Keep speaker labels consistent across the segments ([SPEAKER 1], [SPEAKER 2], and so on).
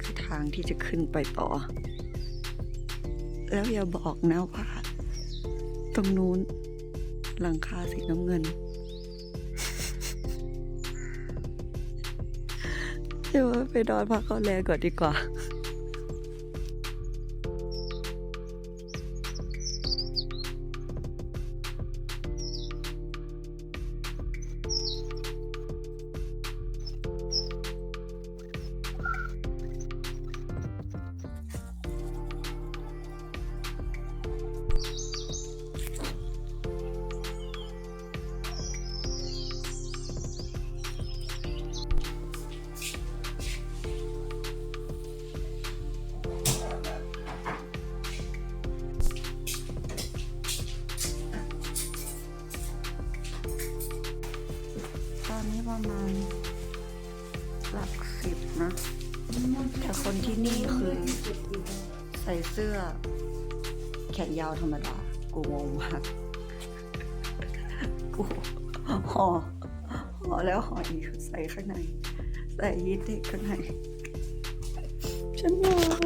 [SPEAKER 1] คือทางที่จะขึ้นไปต่อ แล้วอย่าบอกนะว่า ตรงนู้นหลังคาสีน้ำเงินเดี๋ยวไปนอนพักก่อนแรงก่อนดีกว่า เสื้อ แขนยาวธรรมดา กูงงมาก กูห่อห่อแล้วห่ออีกใส่ข้างใน ใส่ยีสต์ข้างใน ฉันหนาว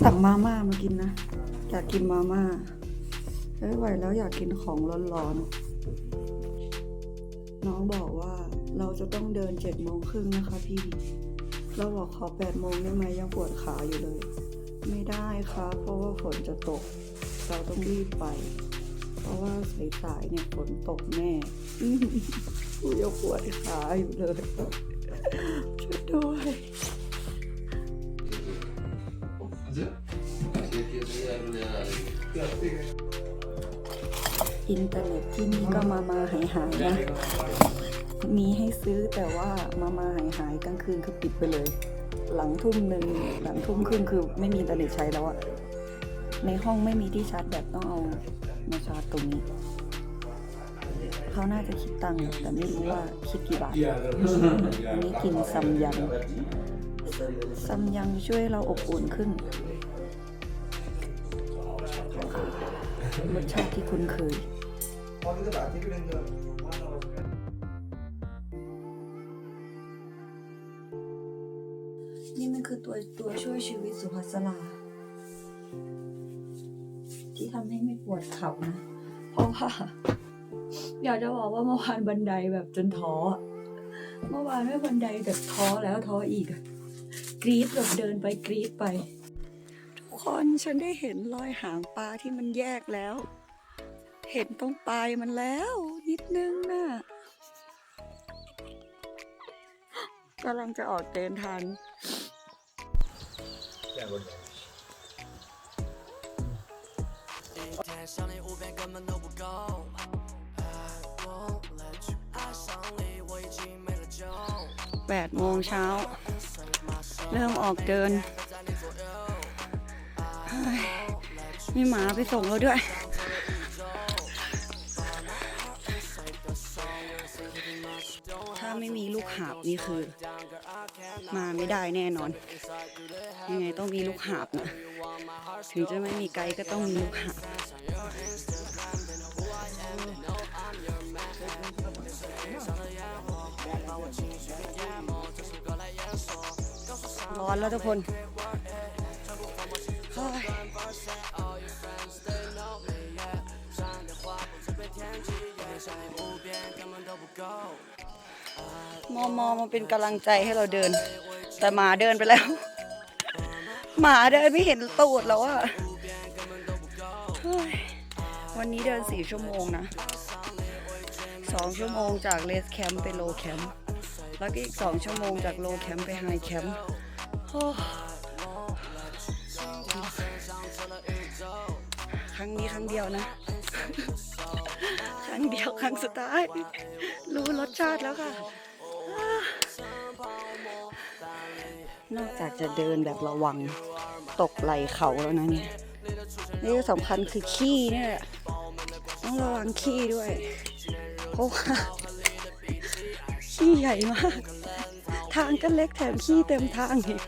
[SPEAKER 1] สั่งมาม่ามากินนะ อยากกินมาม่าไม่ไหวแล้วอยากกินของร้อนๆ น้องบอกว่าเราจะต้องเดินเจ็ดโมงครึ่งนะคะพี่ เราบอกขอแปดโมงได้ไหมยังปวดขาอยู่เลย ไม่ได้ครับเพราะว่าฝนจะตก เราต้องรีบไป เพราะว่าสายๆเนี่ยฝนตกแน่อือกูยังปวดขาอยู่เลย ช่วยด้วยอินเทอร์เน็ตที่นี่ก็มามาหายหายนะ มีให้ซื้อแต่ว่ามามาหายหายกลางคืนคือปิดไปเลย หลังทุ่มหนึ่งหลังทุ่มครึ่งคือไม่มีอินเทอร์เน็ตใช้แล้วอะในห้องไม่มีที่ชาร์จแบตต้องเอามาชาร์จตรงนี้เขาน่าจะคิดตังค์แต่ไม่รู้ว่าคิดกี่บาทอันนี้กินซัมยังซัมยังช่วยเราอบอุ่นขึ้นรสชาติที่คุ้นเคย ช่วยชีวิตสุภัสราที่ทำให้ไม่ปวดเข่านะ เพราะว่า อยากจะบอกว่าเมื่อวานบันไดแบบจนท้อเมื่อวานไม่บันไดแบบท้อแล้วท้ออีกกรีดแบบเดินไปกรีดไป ทุกคนฉันได้เห็นรอยหางปลาที่มันแยกแล้ว เห็นตรงปลายมันแล้ว นิดนึงน่ะกำลังจะออกเดินทาง
[SPEAKER 2] 一天想你五遍根本都不够。I won't let you 爱上你，我已经没了酒。
[SPEAKER 1] 8โมงเช้า เริ่มออกเดินเฮ้ยมีหมาไปส่งเราด้วย ถ้าไม่มีลูกหาบนี่คือ มาไม่ได้แน่นอน ยังไงต้องมีลูกหาบนะ ถึงจะไม่มีไกด์ก็ต้องมีลูกหาบร้อนแล้วทุกคนเมอมอมาเป็นกำลังใจให้เราเดิน แต่หมาเดินไปแล้ว หมาเดินไม่เห็นตูดแล้วอะวันนี้เดินสี่ชั่วโมงนะสองชั่วโมงจากเลสแคมป์ไปโลแคมป์แล้วก็อีกสองชั่วโมงจากโลแคมป์ไปไฮแคมป์ครั้งนี้ครั้งเดียวนะ รั้งเดียวครั้งสุดท้าย รู้รสชาติแล้วค่ะ นอกจากจะเดินแบบระวังตกไหลเขาแล้วนะเนี่ย นี่สำคัญคือขี้เนี่ยต้องระวังขี้ด้วย เพราะว่าขี้ใหญ่มาก ทางก็เล็กแถมขี้เต็มทางอีก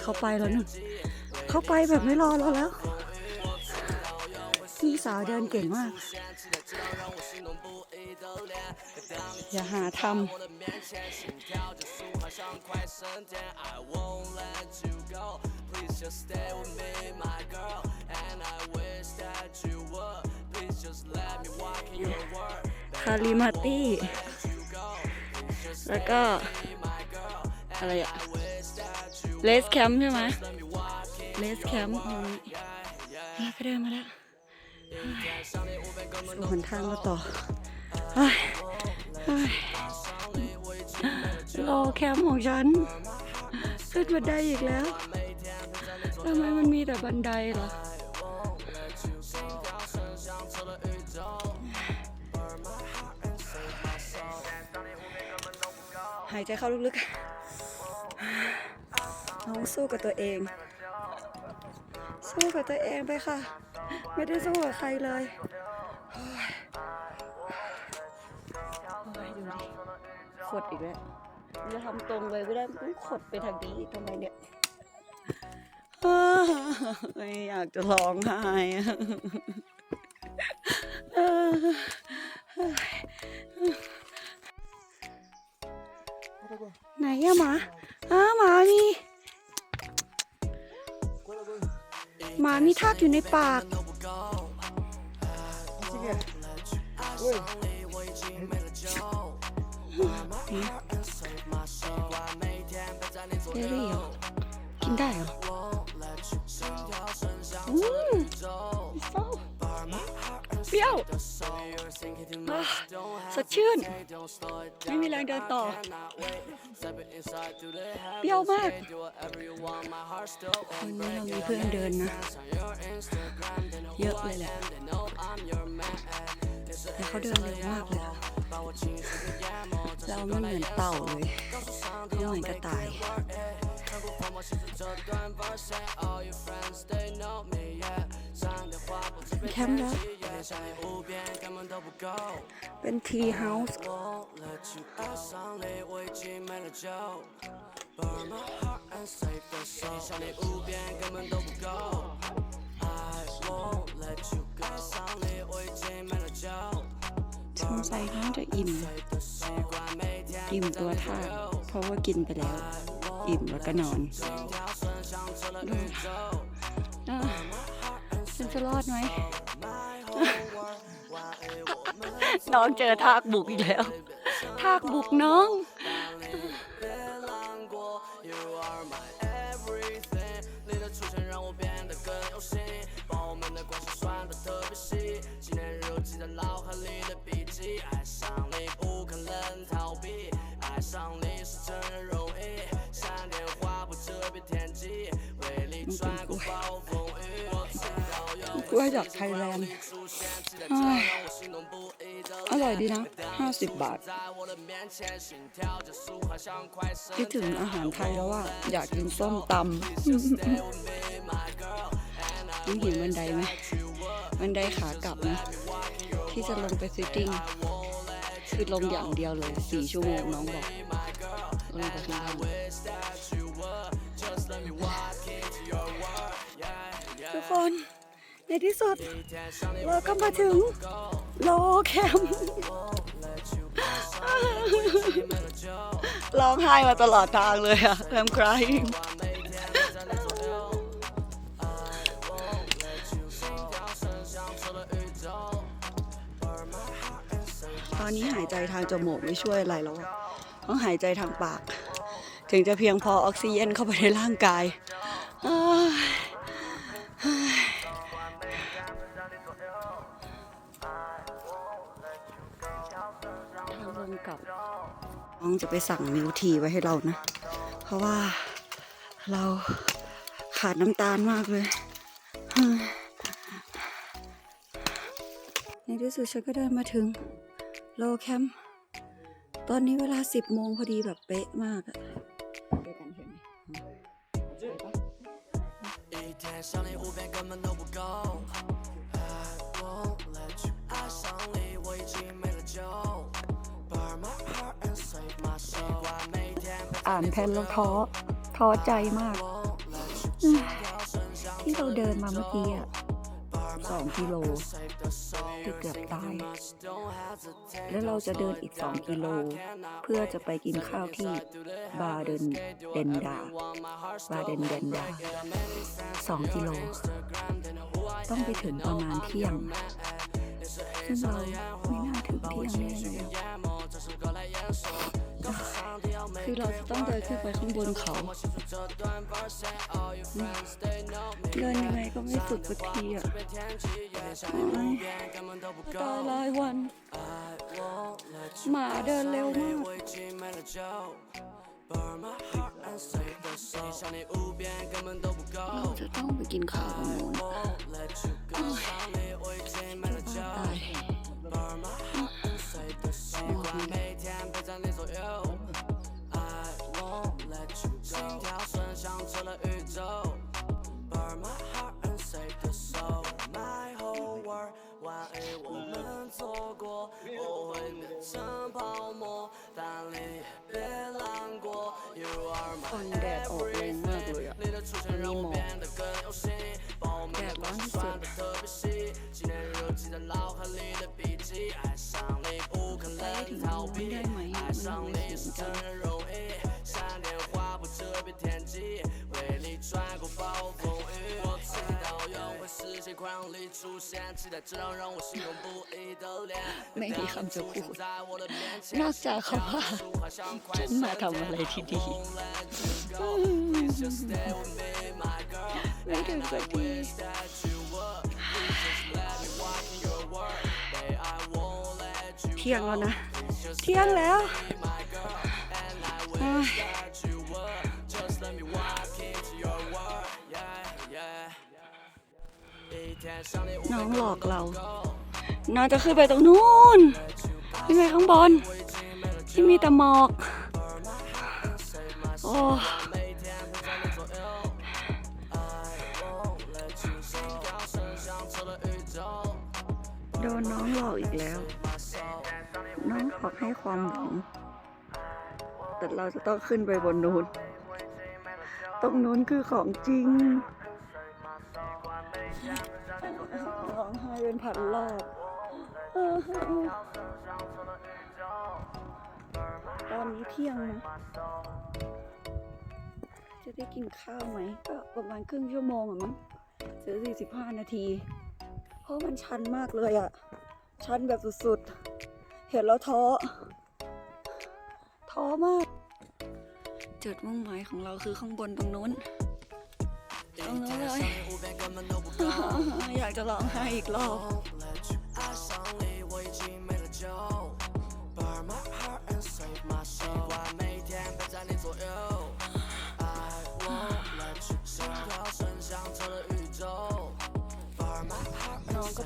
[SPEAKER 1] เขาไปแล้วนึงเขาไปแบบไม่รอเราแล้ว พี่สาวเดินเก่งมาก อย่าหาทำคาริมาตี้ แล้วก็ อะไรอะเลสแคมป์ใช่ไหมเลสแคมป์ตรนี้ก็เดินมาแล้ว สู่หนทางมาต่อรอแคมป์ของฉันขึ้นบันไดอีกแล้วทำไมมันมีแต่บันไดเหรอหายใจเข้าลึกๆน้องสู้กับตัวเอง สู้กับตัวเองไปค่ะ ไม่ได้สู้กับใครเลยโอ้ยโอ้ยดูดิขดอีกแล้วจะทำตรงไปไม่ได้ต้องขดไปทางนี้อีกทำไมเนี่ยอ้าวไม่อยากจะร้องไห้อะเออไหนอะหมาอ้าหมามีหมามีทากอยู่ในปาก เบอรี่เหรอกินได้เหรออืมเศร้าเปรี้ยวอะสดชื่น ไม่มีแรงเดินต่อ เปรี้ยวมาก วันนี้เรามีเพื่อนเดินนะ เยอะเลยแหละ แต่เขาเดินเร็วมากเลยอะเราไม่เหมือนเต่าเลยเขาเหมือนกระต่าย แคมป์แล้วเป็นทีเฮาส์สงสัยน่าจะอิ่ม อิ่มตัวทากเพราะว่ากินไปแล้ว อิ่มแล้วก็นอนดูฉันจะรอดไหมน้องเจอทากบุกอีกแล้ว ทากบุกน้อง กล้วยจากไทยแลนด์อร่อยดีนะ 50 บาท คิดถึงอาหารไทยแล้วว่า อยากกินส้มตำยังเห็นบันไดไหมันไดขากลับนะ ที่จะลงไปซิตติ้งคือลงอย่างเดียวเลยสี่ชั่วโมงน้องบอกลงไปข้างล่างทุกคนในที่สุด เราก็มาถึงโลแคมร้องไห้มาตลอดทางเลยอะแรมคราย อนนี้หายใจทางจมูกไม่ช่วยอะไรแล้วต้องหายใจทางปาก ถึงจะเพียงพอออกซิเจนเข้าไปในร่างกายอ้ายทางลงกลับน้องจะไปสั่งมิวทีไว้ให้เรานะ เพราะว่าเราขาดน้ำตาลมากเลยในที่สุดฉันก็เดินมาถึง โลแคมป์ตอนนี้เวลา 10 โมงพอดีแบบเป๊ะมากอะเจอกันเห็นไหมใช่ปะ
[SPEAKER 2] 一天想你五遍根本都不够。I won't let you 爱上你，我已经没了酒。Burn my heart and save my soul。习惯每天被
[SPEAKER 1] อ่านแพนแล้วท้อ ท้อใจมาก
[SPEAKER 2] won't let you
[SPEAKER 1] อืมที่เราเดินมาเมื่อกี้อะ 2 กิโล ที่เกือบตาย แล้วเราจะเดินอีก 2 กิโล เพื่อจะไปกินข้าวที่บาเดนเดนดา บาเดนเดนดา 2 กิโล ต้องไปถึงประมาณเที่ยง ซึ่งเราไม่น่าถึงเที่ยงแน่เลย คือเราจะต้องเดินขึ้นไปข้างบนเขา เดินยังไงก็ไม่สุดสักทีอะโอ๊ยตายรายวัน หมาเดินเร็วมากเราจะต้องไปกินข้าวตรงนู้นโอ้ยจะบ้าตาย
[SPEAKER 2] 心跳声响彻了宇宙。Burn my heart and say this only whole world，万一我们错过，我会变成泡沫，但你别难过。You are my
[SPEAKER 1] everything，
[SPEAKER 2] 你的出现让我变得更有吸引力，把我们的关系得特别细。纪念日记在脑海里的笔记，爱上你不可能逃避，爱上你是真的容易，
[SPEAKER 1] ไม่ดีคำจะพูดนอกจากเขาว่าฉันมาทำอะไรที่นี่ไม่ดีเที่ยงแล้วนะเที่ยงแล้ว น้องหลอกเราน่าจะขึ้นไปตรงนู้นขึ้นไปข้างบน ที่มีแต่หมอก โอ้โดนน้องหลอกอีกแล้ว น้องหลอกให้ความหวัง แต่เราจะต้องขึ้นไปบนนู้น ตรงนู้นคือของจริง เป็นพันรอบตอนนี้เที่ยงนะจะได้กินข้าวไหมก็ประมาณครึ่งชั่วโมงอะมั้งหรือสี่สิบห้านาที เพราะมันชันมากเลยอะชันแบบสุดๆ เห็นแล้วท้อ ท้อมาก จุดมุ่งหมายของเราคือข้างบนตรงนู้น อยากจะร้องไห้อีกรอบ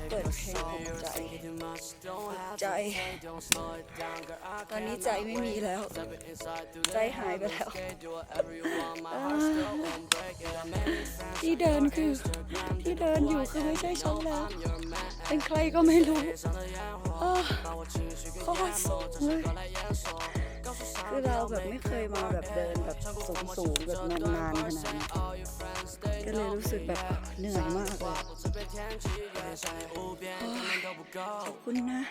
[SPEAKER 1] เปิด
[SPEAKER 2] the
[SPEAKER 1] เพลง
[SPEAKER 2] soul。
[SPEAKER 1] ปลุกใจ
[SPEAKER 2] Too much, don't have
[SPEAKER 1] ใจ
[SPEAKER 2] to say, don't slow it down, girl. I
[SPEAKER 1] ตอนนี้
[SPEAKER 2] cannot
[SPEAKER 1] ใจไม่มีแล้ว
[SPEAKER 2] Step it inside through
[SPEAKER 1] ใจ
[SPEAKER 2] the
[SPEAKER 1] หายไปแล้ว
[SPEAKER 2] Okay, do whatever you want, my heart still won't break. It got many fans
[SPEAKER 1] ที่เดินคือ ที่เดินอยู่คือไม่ใช่ฉันแล้ว เป็นใครก็ไม่รู้เออโคตรสูงเลย คือเราแบบไม่เคยมาแบบเดินแบบสูงสูงๆแบบนานๆขนาดนี้ก็เลยรู้สึกแบบเหนื่อยมากเลยโอ้ยขอบคุณนะ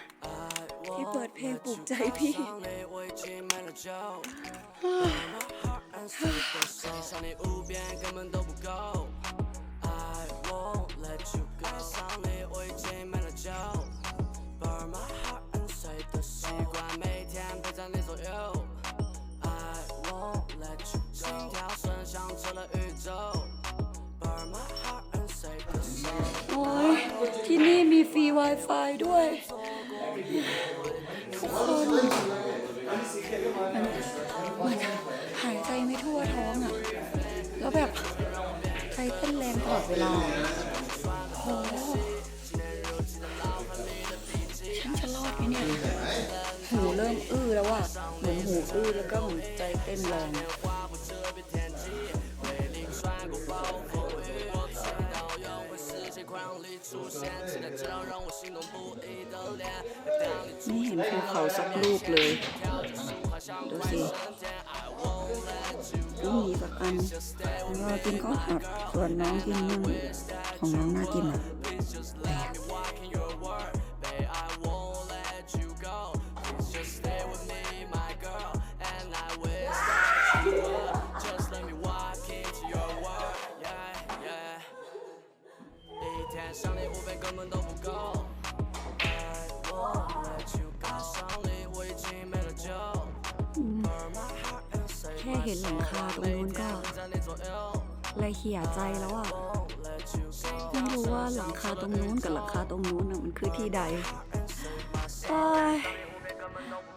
[SPEAKER 1] ที่เปิดเพลงปลุกใจพี่
[SPEAKER 2] 想你无边根本都不够。I won't let you go。爱上你我已经没了酒。Burn my
[SPEAKER 1] Wi-Fi ด้วย ทุกคนมันมันหายใจไม่ทั่วท้องอะ แล้วแบบใจเต้นแรงตลอดเวลาโอ้โหฉันจะรอดไหมเนี่ย หูเริ่มอื้อแล้วอะเหมือนหูอื้อแล้วก็หมือนใจเต้นแรง ไม่เห็นภูเขาสักลูกเลย ดูสิก็มีสักอันเรากินข้าวผัดส่วนน้องกินนึ่งของน้องน่ากินอะ ใจแล้วอะ
[SPEAKER 2] Won't let you go.
[SPEAKER 1] ไม่รู้ว่าหลังคาตรงนู้นกับหลังคาตรงนู้นน่ะมันคือที่ใดโอ้ย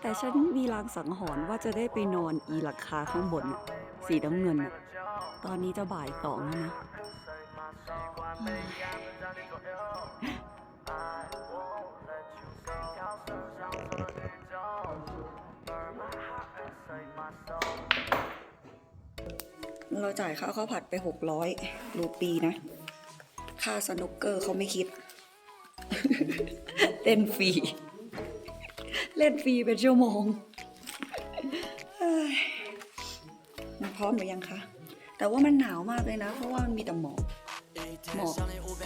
[SPEAKER 1] แต่ฉันมีลางสังหรณ์ว่าจะได้ไปนอนอีหลังคาข้างบนน่ะสีน้ำเงินน่ะตอนนี้จะบ่ายสองแล้วนะเฮ้ย เราจ่ายค่าข้าวผัดไปหกร้อยรูปีนะ ค่าสนุกเกอร์เขาไม่คิด เล่นฟรี เล่นฟรีเป็นชั่วโมงมันพร้อมหรือยังคะ แต่ว่ามันหนาวมากเลยนะ เพราะว่ามันมีแต่หมอกหมอก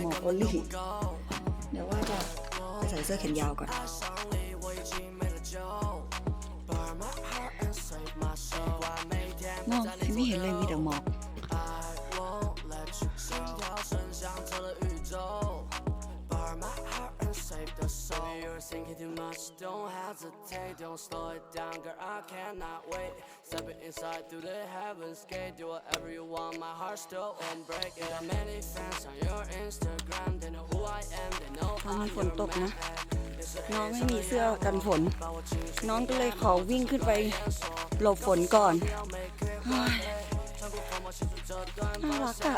[SPEAKER 1] หมอกโอลี่เดี๋ยวว่าจะใส่เสื้อแขนยาวก่อนมองไม่เห็นเลย มีแต่หมอก
[SPEAKER 2] Baby, you're thinking too much. Don't hesitate, don't slow it down, girl. I cannot wait. Stepping inside through the heavens gate. Do whatever you want, my heart still won't break. You got many fans on your Instagram. They know who I am, they know
[SPEAKER 1] ตอน
[SPEAKER 2] I'm
[SPEAKER 1] นี้ฝน
[SPEAKER 2] your
[SPEAKER 1] ตก
[SPEAKER 2] man.
[SPEAKER 1] นะ น้องไม่มีเสื้อกันฝน น้องก็เลยขอวิ่งขึ้นไปหลบฝนก่อนเฮ้ยารักอะ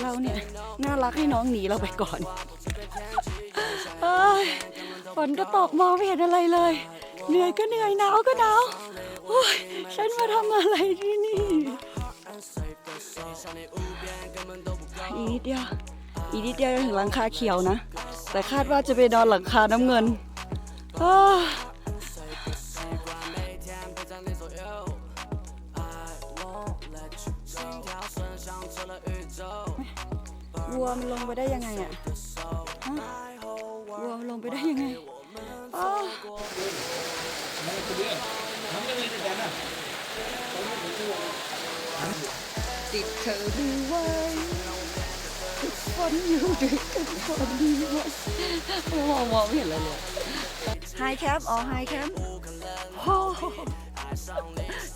[SPEAKER 1] เราเนี่ยน่ารักให้น้องหนีเราไปก่อนเอ้ยฝนก็ตกมองไม่เห็นอะไรเลย เหนื่อยก็เหนื่อยหนาวก็หนาวโอ้ยฉันมาทำอะไรที่นี่อีกนิดเดียวอีกนิดเดียวจะถึงหลังคาเขียวนะ แต่คาดว่าจะไปนอนหลังคาน้ำเงินอ้า วัวมันลงไปได้ยังไงอะฮะวัวมันลงไปได้ยังไงอ้าติดเธอดูไว้ทุกคนอยู่ด้วยกันคนเดียวมองมองไม่เห็นอะไรเลยไฮแคปอ๋อไฮแคปโอ้โห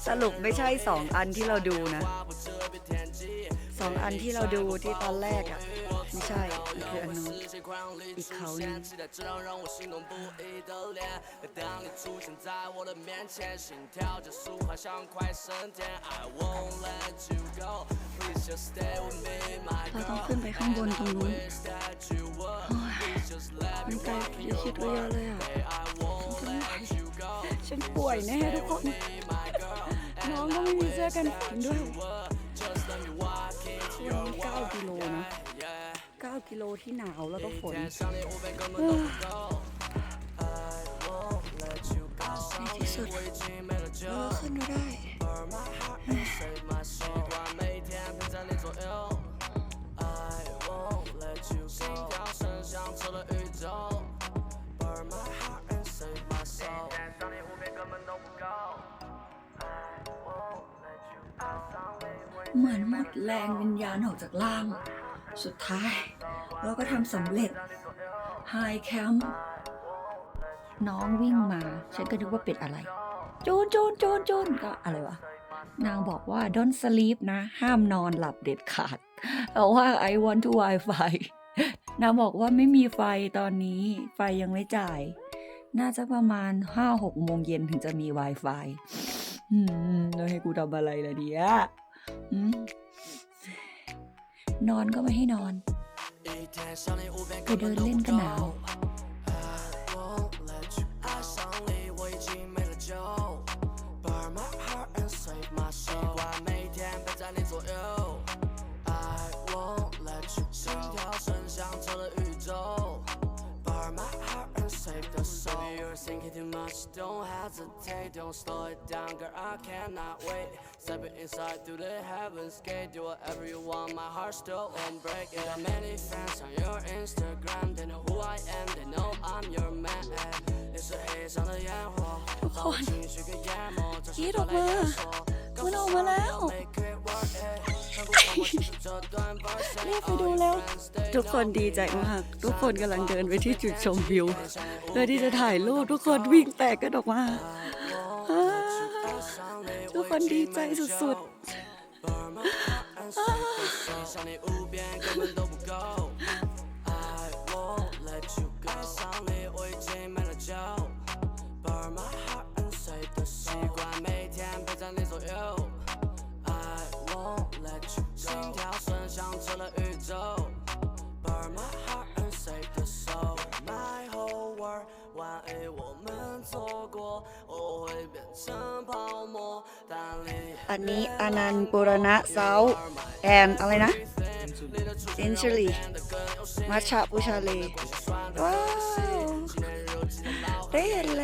[SPEAKER 1] สรุปไม่ใช่สองอันที่เราดูนะส องอันที่เราดูที่ตอนแรกอะไม่ใช่คืออันนู้นอีกเขาหนึ่งเราต้องขึ้นไปข้างบนตรงนู้นมันไกล
[SPEAKER 2] เย
[SPEAKER 1] อะชิดเยอะเลยอะฉันป่วยแน่ทุกคนน้องก็ไม่มีเสื้อกันฝนด้วย
[SPEAKER 2] ช่
[SPEAKER 1] ว
[SPEAKER 2] ง
[SPEAKER 1] นี้9กิโลนะ9กิโลที่หนาวแล้วก็ฝนในที่สุดเราขึ้นได้ มดแรงวิญญาณออกจากร่าง สุดท้าย เราก็ทำสำเร็จไฮแคมป์น้องวิ่งมา ฉันก็นึกว่าเป็นอะไร โจนโจนโจนโจนก็อะไรวะ นางบอกว่า don't sleep นะ ห้ามนอนหลับเด็ดขาดแต่ว่า I want to Wi-Fi นางบอกว่าไม่มีไฟตอนนี้ ไฟยังไม่จ่าย น่าจะประมาณ 5-6 โมงเย็นถึงจะมี Wi-Fi อืมแล้วให้กูทำอะไรล่ะเนี่ยอืม นอนก็ไม่ให้นอน ไปเดินเล่นก็หนาว
[SPEAKER 2] Thinking too much, don't hesitate, don't slow it down, girl. I cannot wait. Stepping inside through the heavens gate, do whatever you want, my heart still won't break. Yeah, got many fans on your Instagram, they know who I am, they know I'm your man. 你是黑上的烟火，把我情绪给淹没，这是
[SPEAKER 1] 我
[SPEAKER 2] 来说，
[SPEAKER 1] 告诉所有 make over eh. now. รีบไปดูแล้ว ทุกคนดีใจมาก ทุกคนกำลังเดินไปที่จุดชมวิวเพื่อที่จะถ่ายรูปทุกคนวิ่งแตกกันออกมาทุกคนดีใจสุด
[SPEAKER 2] 想声响彻了宇宙。Burn my heart and say 的手，My whole world。万一我们错过，我会变成泡沫。但离
[SPEAKER 1] ๆ อันนี้อนันต์ปุรณะเซาแอนอะไรนะเซนชูรีมัชชาปูชาเลว้าวได้เห็นแล้ว ้
[SPEAKER 2] ว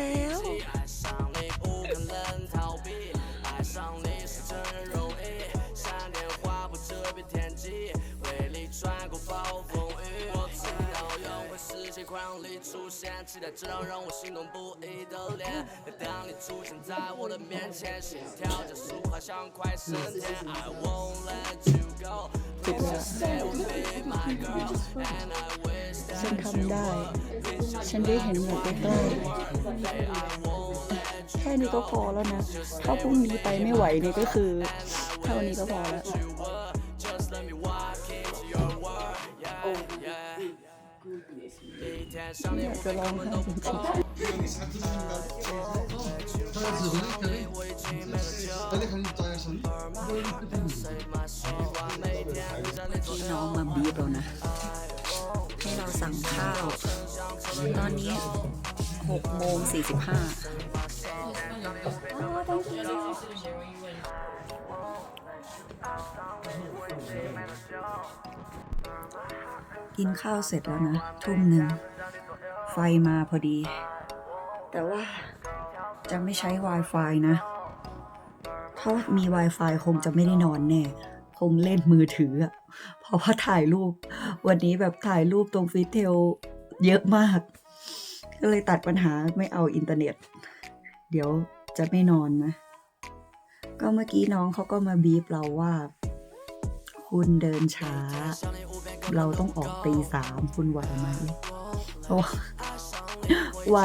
[SPEAKER 2] 光里出现，期待这张让我心动不已的脸。每当你出现在我的面前，心跳加速，好像快升天。I won't let you go. Please just stay with me, my girl. And I wish
[SPEAKER 1] ฉัน
[SPEAKER 2] that
[SPEAKER 1] ทำได้ ฉันได้เห็นหมดใกล้ๆแค่นี้ก็พอแล้วนะ ถ้าพรุ่งนี้ไปไม่ไหวนี่ก็คือ เท่านี้ก็พอแล้ว อยากจะลองทำจริงพี่น้องมาบีบเรานะ ให้เราสั่งข้าว ตอนนี้6โมง45 กินข้าวเสร็จแล้วนะ ทุ่มหนึ่ง ไฟมาพอดี แต่ว่าจะไม่ใช้ Wi-Fi นะ ถ้ามี Wi-Fi คงจะไม่ได้นอนแน่ คงเล่นมือถืออะเพราะว่าถ่ายรูป วันนี้แบบถ่ายรูปตรงฟิตเทลเยอะมาก ก็เลยตัดปัญหาไม่เอาอินเทอร์เน็ต เดี๋ยวจะไม่นอนนะ ก็เมื่อกี้น้องเขาก็มาบีบเราว่า คุณเดินช้า เราต้องออกตีสามคุณไหวไหมไหว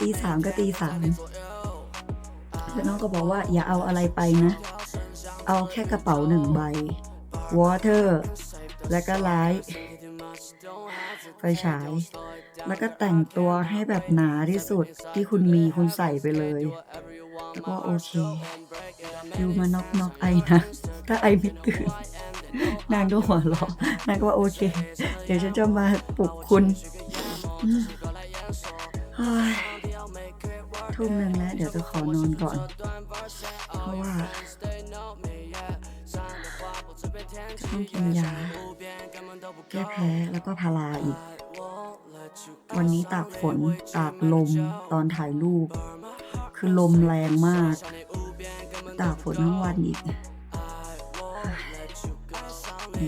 [SPEAKER 1] ตีสามก็ตีสามแล้วน้องก็บอกว่าอย่าเอาอะไรไปนะ เอาแค่กระเป๋าหนึ่งใบวอเตอร์แล้วก็ไลท์ไฟฉาย แล้วก็แต่งตัวให้แบบหนาที่สุดที่คุณมีคุณใส่ไปเลย แล้วก็โอเค ยูมาน็อกน็อกไอนะ ถ้าไอไม่ตื่น นางก็หัวเราะนางก็ว่าโอเค เดี๋ยวฉันจะมาปลุกคุณทุ่มหนึ่งแล้วเดี๋ยวจะขอนอนก่อน เพราะว่าจะต้องกินยาแก้แพ้แล้วก็พาราอีก วันนี้ตากฝนตากลมตอนถ่ายรูป คือลมแรงมาก ตากฝนทั้งวันอีก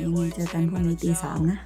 [SPEAKER 1] ยังไงเจอกันพรุ่งนี้ตีสามนะ